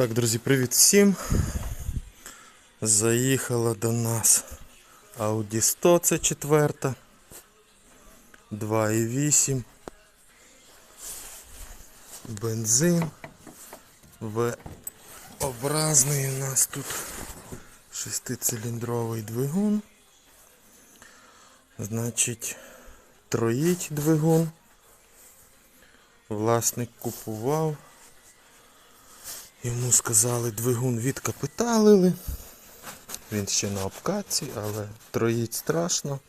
Так, друзі, привіт всім. Заїхала до нас Audi 100, це четверта. 2,8. Бензин. В-образний у нас тут шестициліндровий двигун. Значить, троїть двигун. Власник купував. Йому сказали, двигун відкапиталили. Він ще на обкатці, але троїть страшно,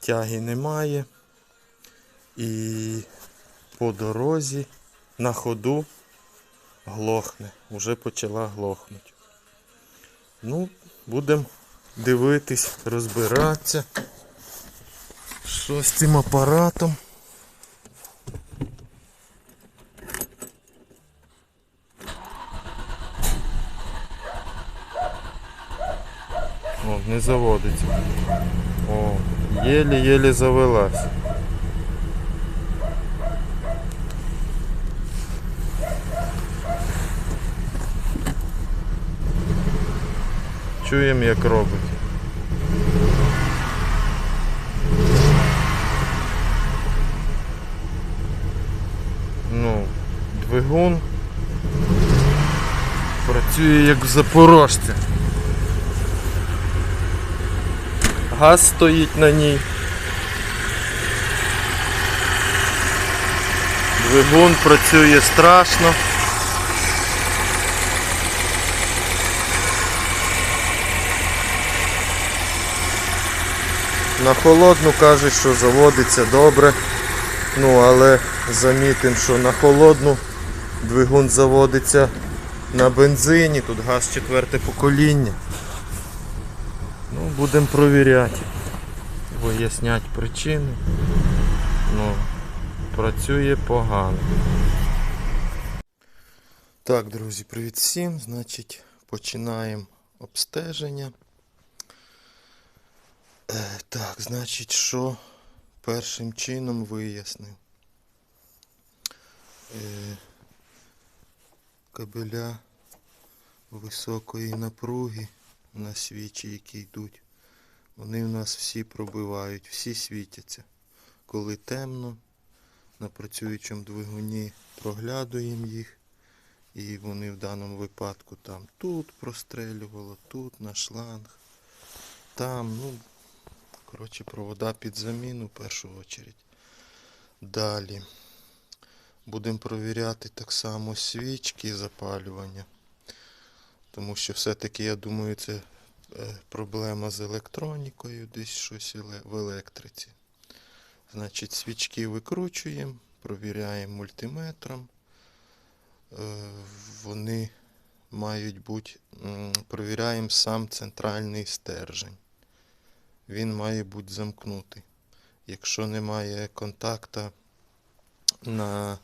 тяги немає. І по дорозі на ходу глохне. Уже почала глохнути. Ну, будемо дивитись, розбиратися. Що з цим апаратом. О, не заводиться. О, єлі-єлі завелась. Чуємо, як робить. Ну, двигун працює як в запорожця. Газ стоїть на ній. Двигун працює страшно. На холодну кажуть, що заводиться добре. Ну, але замітимо, що на холодну двигун заводиться на бензині, тут газ четверте покоління. Будемо провіряти. Виясняти причини. Ну, працює погано. Так, друзі, привіт всім. Значить, починаємо обстеження. Е, так, значить, що першим чином вияснив. Е, кабеля високої напруги на свічі, які йдуть. Вони в нас всі пробивають, всі світяться. Коли темно, на працюючому двигуні проглядуємо їх. І вони в даному випадку там тут прострелювало, тут на шланг, там, ну, коротше, провода під заміну в першу очередь. Далі. Будемо провіряти так само свічки запалювання. Тому що все-таки, я думаю, це проблема з електронікою, десь щось в електриці. Значить, свічки викручуємо, провіряємо мультиметром. Е, Вони мають бути, провіряємо сам центральний стержень. Він має бути замкнутий. Якщо немає контакта на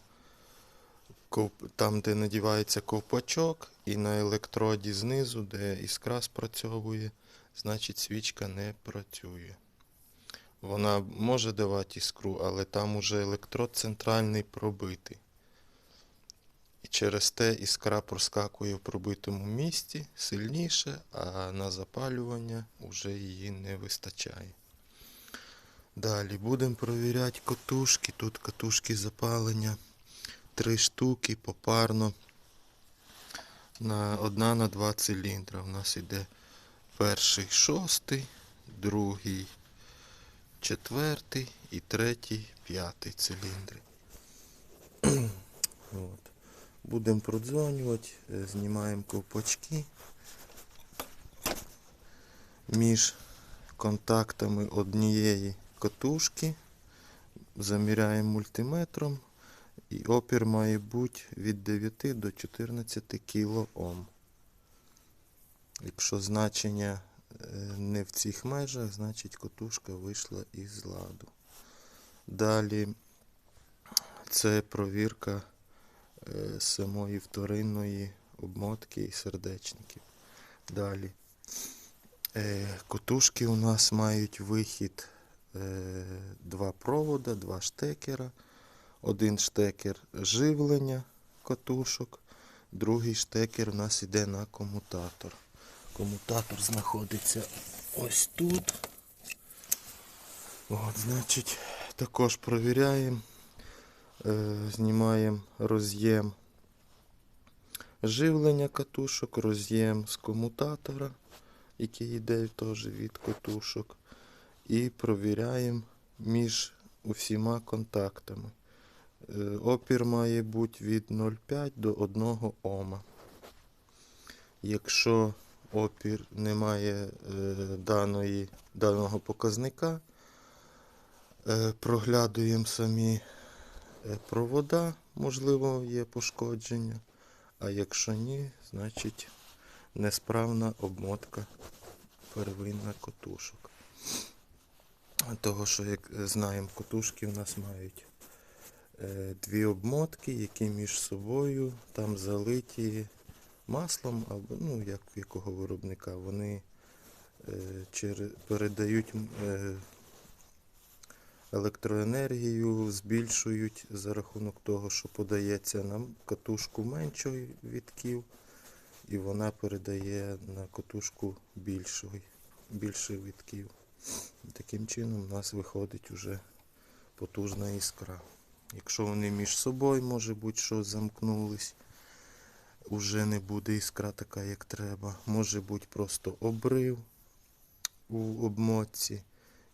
там, де надівається ковпачок, і на електроді знизу, де іскра спрацьовує, значить свічка не працює. Вона може давати іскру, але там уже електрод центральний пробитий. І через те іскра проскакує в пробитому місці сильніше, а на запалювання вже її не вистачає. Далі будемо провіряти котушки. Тут катушки запалення. Три штуки попарно. На, одна на два циліндра. У нас іде перший шостий, другий четвертий і третій п'ятий циліндри. От. Будемо продзвонювати, е, знімаємо ковпачки між контактами однієї катушки, заміряємо мультиметром і опір має бути від 9 до 14 кОм. Якщо значення е, не в цих межах, значить катушка вийшла із ладу. Далі це провірка е, самої вторинної обмотки і сердечників. Далі. Е, Котушки у нас мають вихід два провода, два штекера. Один штекер живлення катушок, Другий штекер у нас йде на комутатор. Комутатор знаходиться ось тут. От, значить, також провіряємо, е, знімаємо роз'єм живлення катушок, роз'єм з комутатора, який йде теж від катушок. І провіряємо між усіма контактами. Е, Опір має бути від 0,5 до 1 Ома. Якщо опір не має е, даної, даного показника, е, проглядуємо самі провода, можливо, є пошкодження. А якщо ні, значить несправна обмотка первинна котушок. Того, що, як знаємо, котушки у нас мають дві обмотки, які між собою там залиті маслом, або ну, як якого виробника, вони е, передають е, електроенергію, збільшують за рахунок того, що подається на катушку меншої відків, і вона передає на катушку більшої, більше відків. Таким чином у нас виходить уже потужна іскра. Якщо вони між собою, може бути, що замкнулись, уже не буде іскра така, як треба. Може бути просто обрив у обмотці,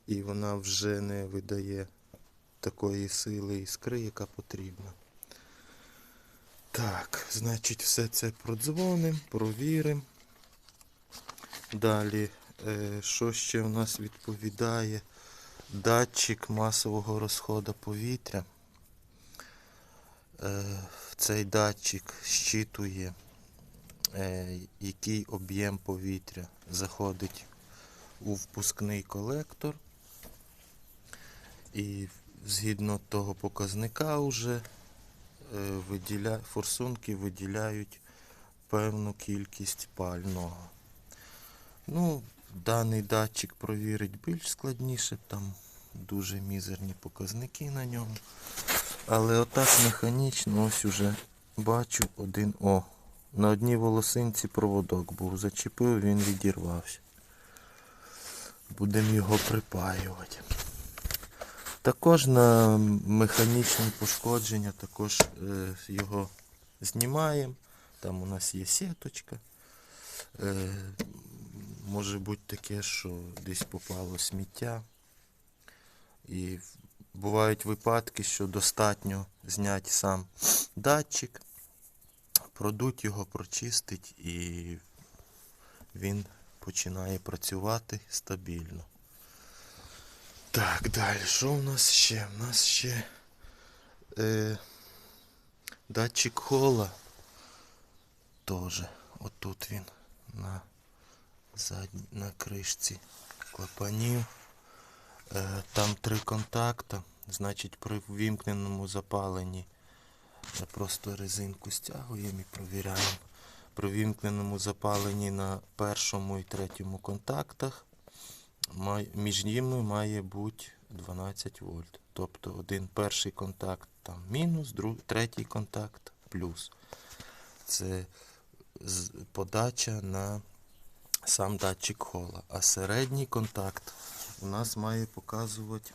і вона вже не видає такої сили іскри, яка потрібна. Так, значить, все це продзвонимо, провіримо. Далі, е, що ще у нас відповідає? Датчик масового розходу повітря. Е, Цей датчик щитує, е, який об'єм повітря заходить у впускний колектор. І згідно того показника вже е, виділя... форсунки виділяють певну кількість пального. Ну, даний датчик провірить більш складніше, там дуже мізерні показники на ньому. Але отак механічно ось уже бачу один О. На одній волосинці проводок був. Зачепив, він відірвався. Будемо його припаювати. Також на механічні пошкодження також е, його знімаємо. Там у нас є сіточка. Е, може бути таке, що десь попало сміття. І бувають випадки, що достатньо зняти сам датчик, продуть його, прочистить і він починає працювати стабільно. Так, далі, що у нас ще? У нас ще е, датчик хола теж. Отут він на задній, на кришці клапанів. Е, Там три контакта. Значить, при ввімкненому запаленні е, просто резинку стягуємо і провіряємо. При вімкненому запаленні на першому і третьому контактах між ними має бути 12 вольт. Тобто один перший контакт там мінус, друг, третій контакт плюс. Це подача на сам датчик хола. А середній контакт у нас має показувати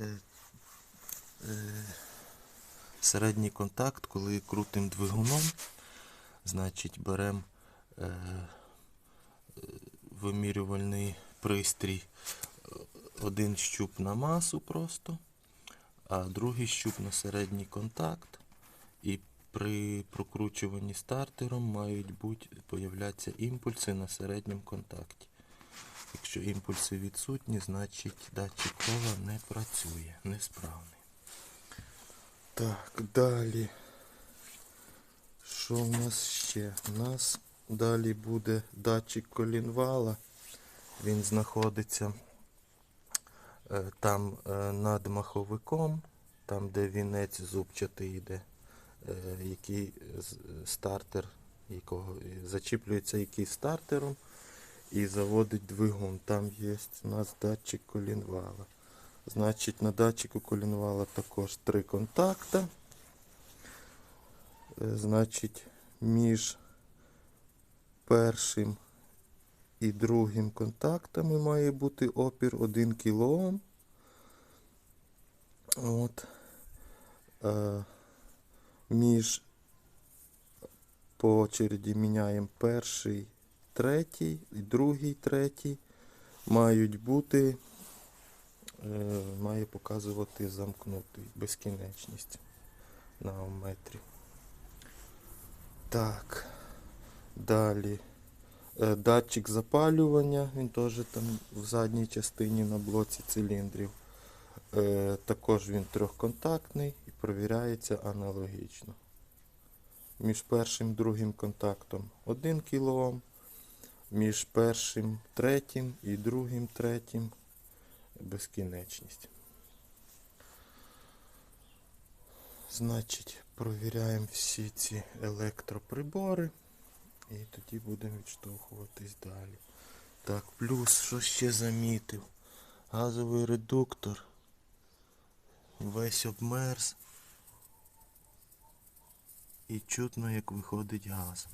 е, е, середній контакт, коли крутим двигуном, значить беремо е, вимірювальний пристрій. Один щуп на масу просто, а другий щуп на середній контакт. І при прокручуванні стартером мають бути появлятися імпульси на середньому контакті. Якщо імпульси відсутні, значить датчик кола не працює, несправний. Так, далі. Що у нас ще? У нас далі буде датчик колінвала. Він знаходиться е, там е, над маховиком, там де вінець зубчатий йде, е, який стартер, якого зачіплюється який стартером і заводить двигун. Там є у нас датчик колінвала. Значить, на датчику колінвала також три контакта. Е, Значить, між першим і другим контактами має бути опір 1 кОм. От. Е, між по очереді міняємо перший, третій другий, третій. Мають бути, е, має показувати замкнутий безкінечність на омметрі. Так. Далі. Е, Датчик запалювання, він теж там в задній частині на блоці циліндрів. Е, Також він трьохконтактний і провіряється аналогічно. Між першим і другим контактом 1 кОм, між першим третім і другим третім безкінечність. Значить, провіряємо всі ці електроприбори і тоді будемо відштовхуватись далі. Так, плюс, що ще замітив? Газовий редуктор. Весь обмерз. І чутно, як виходить газ.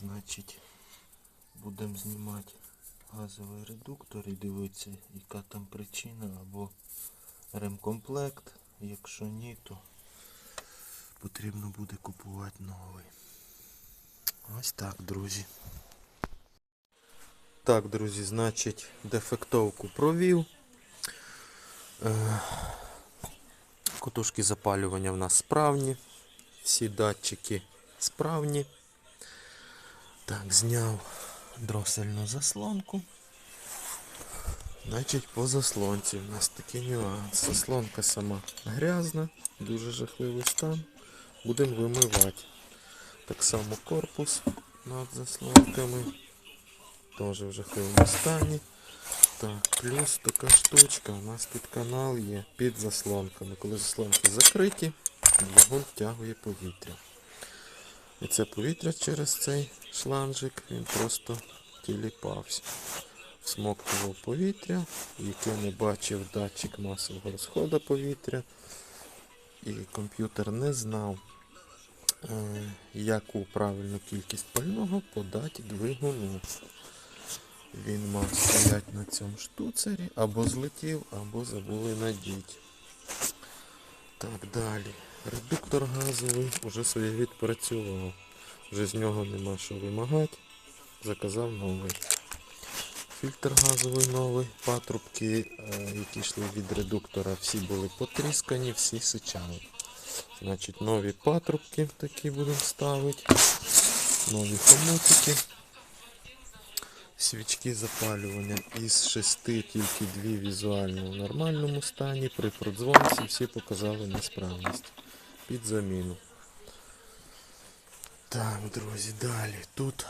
Значить, будемо знімати газовий редуктор і дивитися, яка там причина або ремкомплект. Якщо ні, то потрібно буде купувати новий. Ось так, друзі. Так, друзі, значить, дефектовку провів. Е, Котушки запалювання в нас справні. Всі датчики справні. Так, зняв дросельну заслонку. Значить, по заслонці у нас такий нюанс. Заслонка сама грязна, дуже жахливий стан. Будемо вимивати. Так само корпус над заслонками. Теж в жахливому стані. Так, плюс така штучка. У нас тут канал є під заслонками. Коли заслонки закриті, двигун втягує повітря. І це повітря через цей шланжик, він просто тіліпався. Всмоктував повітря, яке не бачив датчик масового розходу повітря. І комп'ютер не знав, е, яку правильну кількість пального подати двигуну. Він мав стояти на цьому штуцері, або злетів, або забули надіти. Так, далі. Редуктор газовий вже своє відпрацював. Вже з нього нема що вимагати. Заказав новий. Фільтр газовий новий. Патрубки, е, які йшли від редуктора, всі були потріскані, всі сичали. Значить, нові патрубки такі будемо ставити. Нові хомутики. Свічки запалювання із шести тільки дві візуально в нормальному стані. При продзвонці всі показали несправність. Під заміну. Так, друзі, далі. Тут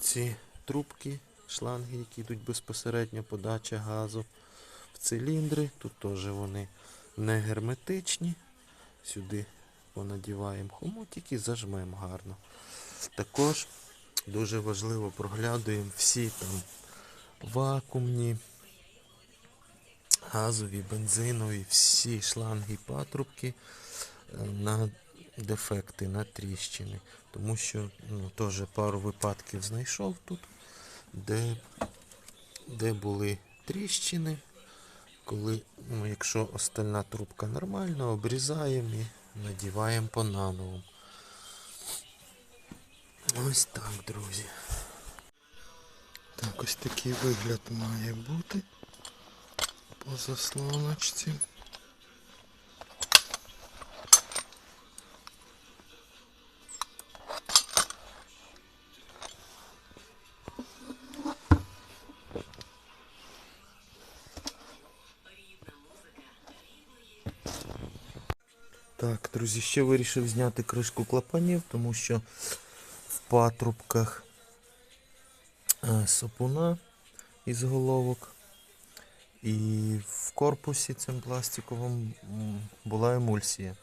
ці трубки, шланги, які йдуть безпосередньо подача газу в циліндри. Тут теж вони не герметичні. Сюди понадіваємо хомутики, зажмемо гарно. Також дуже важливо проглядуємо всі там вакуумні, газові, бензинові, всі шланги і патрубки на дефекти, на тріщини. Тому що ну, теж пару випадків знайшов тут, де, де були тріщини. Коли, ну, якщо остальна трубка нормальна, обрізаємо і надіваємо по наново. Ось так, друзі. Так, ось такий вигляд має бути по заслоночці. Так, друзі, ще вирішив зняти кришку клапанів, тому що в патрубках е, сапуна із головок. І в корпусі цим пластиковим була емульсія.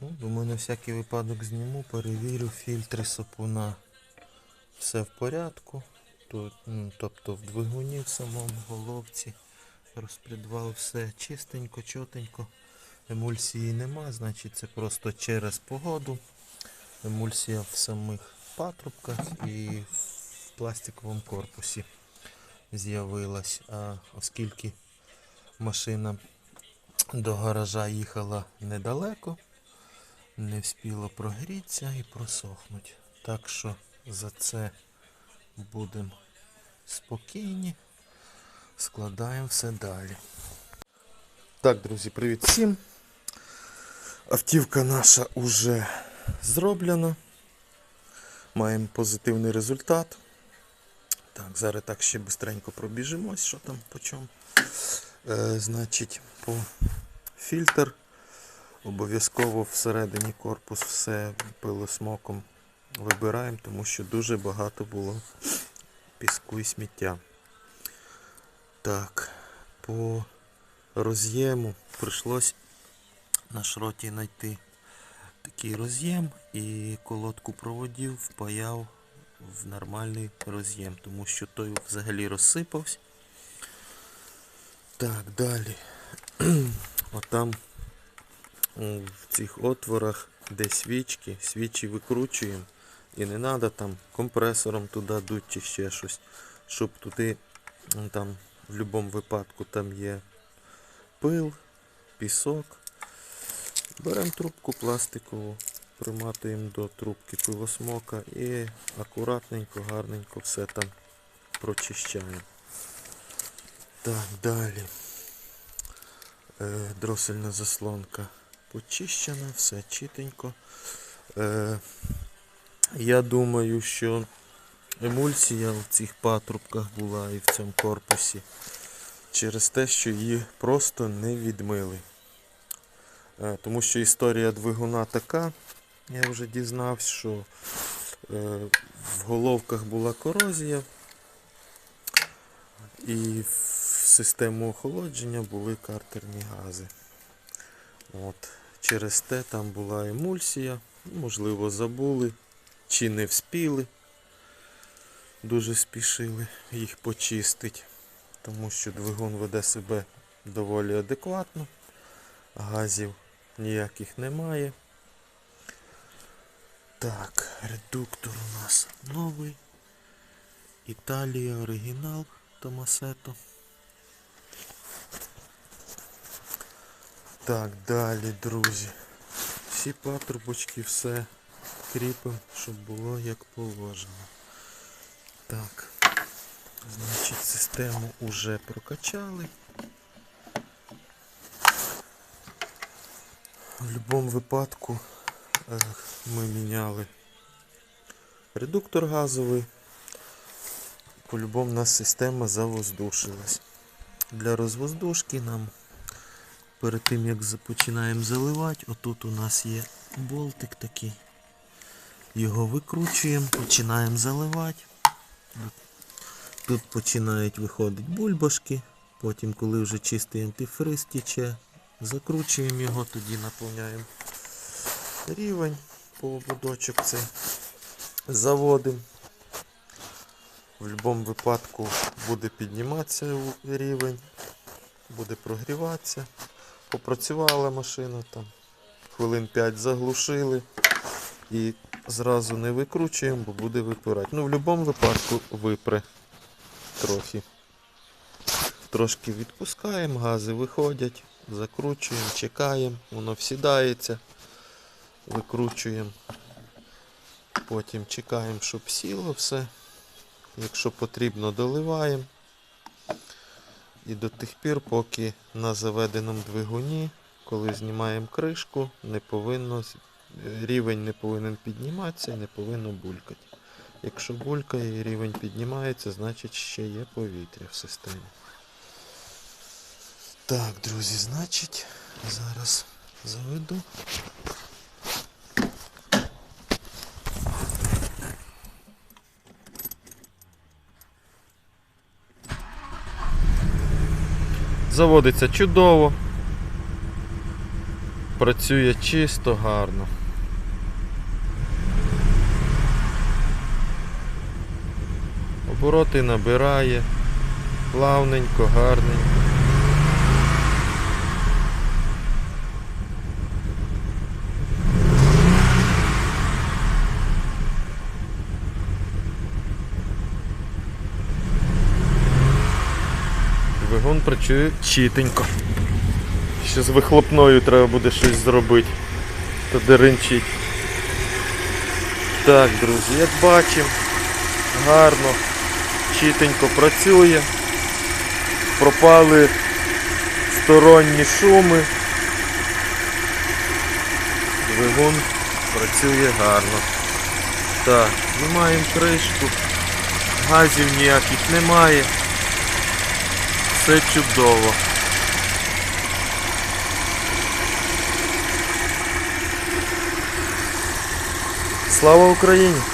Ну, думаю, на всякий випадок зніму, перевірю фільтри сапуна. Все в порядку. Тут, ну, тобто в двигуні в самому головці розпредвал все чистенько, чотенько. Емульсії нема, значить це просто через погоду. Емульсія в самих патрубках і в пластиковому корпусі з'явилась. А оскільки машина до гаража їхала недалеко, не вспіла прогрітися і просохнути. Так що за це будемо спокійні, складаємо все далі. Так, друзі, привіт всім. Автівка наша уже зроблена. Маємо позитивний результат. Так, зараз так ще швидко пробіжимось, що там по чому. Е, значить, по фільтр. Обов'язково всередині корпус все пилосмоком вибираємо, тому що дуже багато було піску і сміття. Так, по роз'єму прийшлось на шроті знайти такий роз'єм і колодку проводів впаяв в нормальний роз'єм, тому що той взагалі розсипався. Так, далі. Отам в цих отворах, де свічки, свічі викручуємо. І не треба там компресором туди дуть чи ще щось, щоб туди там в будь-якому випадку там є пил, пісок. Беремо трубку пластикову, приматуємо до трубки пилосмока і акуратненько, гарненько все там прочищаємо. Так, далі. Е, дросельна заслонка почищена, все чітенько. Е, я думаю, що емульсія в цих патрубках була і в цьому корпусі через те, що її просто не відмили. Е, Тому що історія двигуна така, я вже дізнався, що е, в головках була корозія і в систему охолодження були картерні гази. От. Через те там була емульсія, можливо, забули чи не вспіли. Дуже спішили їх почистити, тому що двигун веде себе доволі адекватно, газів ніяких немає. Так, редуктор у нас новий. Італія оригінал Томасето. Так, далі, друзі. Всі патрубочки, все кріпимо, щоб було як положено. Так, значить, систему вже прокачали. В будь-якому випадку е, ми міняли редуктор газовий. По-любому у нас система завоздушилась. Для розвоздушки нам перед тим як починаємо заливати, отут у нас є болтик такий. Його викручуємо, починаємо заливати. Тут починають виходити бульбашки. Потім, коли вже чистий антифриз тече, закручуємо його, тоді наповняємо рівень по ободочок цей. Заводимо. В будь-якому випадку буде підніматися рівень, буде прогріватися. Попрацювала машина там, хвилин 5 заглушили і зразу не викручуємо, бо буде випирати. Ну, в будь-якому випадку випре трохи. Трошки відпускаємо, гази виходять, закручуємо, чекаємо, воно всідається, викручуємо. Потім чекаємо, щоб сіло все. Якщо потрібно, доливаємо. І до тих пір, поки на заведеному двигуні, коли знімаємо кришку, не повинно, рівень не повинен підніматися і не повинно булькати. Якщо булькає і рівень піднімається, значить ще є повітря в системі. Так, друзі, значить, зараз заведу. Заводиться чудово. Працює чисто, гарно. Обороти набирає. Плавненько, гарненько. Двигун працює чітенько. Ще з вихлопною треба буде щось зробити. Та деренчить. Так, друзі, як бачимо, гарно, чітенько працює. Пропали сторонні шуми. Двигун працює гарно. Так, знімаємо кришку. Газів ніяких немає. Все чудово. Слава Україні!